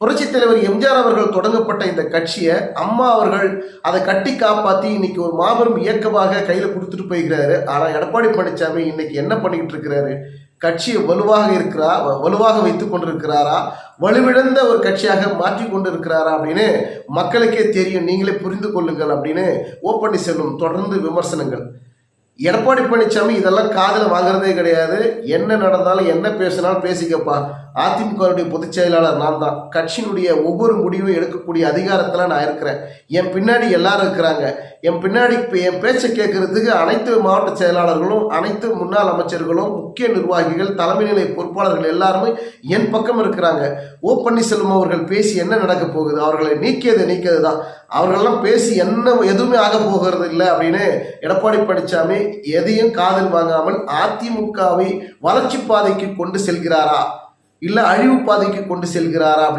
புரட்சித் தலைவர் எம்ஜிஆர் அவர்கள் தொடங்கப்பட்ட இந்த கட்சியை அம்மா அவர்கள் அதை கட்டி காப்பாற்றி இன்னைக்கு ஒரு மாபெரும் இயக்கமாக கையில் கொடுத்துட்டு போய்கிறாரு ஆனால் எடப்பாடி பழனிசாமி இன்னைக்கு என்ன பண்ணிக்கிட்டு இருக்கிறாரு? கட்சியை வலுவாக இருக்கிறா வ- வலுவாக வைத்து கொண்டிருக்கிறாரா? வலுவிழந்த ஒரு கட்சியாக மாற்றி கொண்டிருக்கிறாரா அப்படின்னு மக்களுக்கே தெரியும். நீங்களே புரிந்து கொள்ளுங்கள் அப்படின்னு ஓ பன்னீர்செல்வம் தொடர்ந்து விமர்சனங்கள். எடப்பாடி பழனிசாமி இதெல்லாம் காதில் வாங்குறதே கிடையாது. என்ன நடந்தாலும் என்ன பேசினாலும் பேசிக்கப்பா. அதிமுகவுடைய பொதுச் செயலாளர் நான் தான். கட்சியினுடைய ஒவ்வொரு முடிவும் எடுக்கக்கூடிய அதிகாரத்தில் நான் இருக்கிறேன். என் பின்னாடி எல்லாரும் இருக்கிறாங்க. என் பின்னாடி என் பேச்சை கேட்கறதுக்கு அனைத்து மாவட்ட செயலாளர்களும் அனைத்து முன்னாள் அமைச்சர்களும் முக்கிய நிர்வாகிகள் தலைமை நிலை பொறுப்பாளர்கள் எல்லாருமே என் பக்கம் இருக்கிறாங்க. ஓ பன்னீர்செல்வம் அவர்கள் பேசி என்ன நடக்க போகுது? அவர்களை நீக்கியது நீக்கியது தான் அவர்களெல்லாம் பேசி என்ன எதுவுமே ஆக போகிறது இல்லை அப்படின்னு எடப்பாடி பழனிசாமி எதையும் காதல் வாங்காமல் அதிமுகவை வளர்ச்சி பாதைக்கு கொண்டு செல்கிறாரா? இல்லை அழிவு பாதைக்கு கொண்டு செல்கிறாரா அப்படி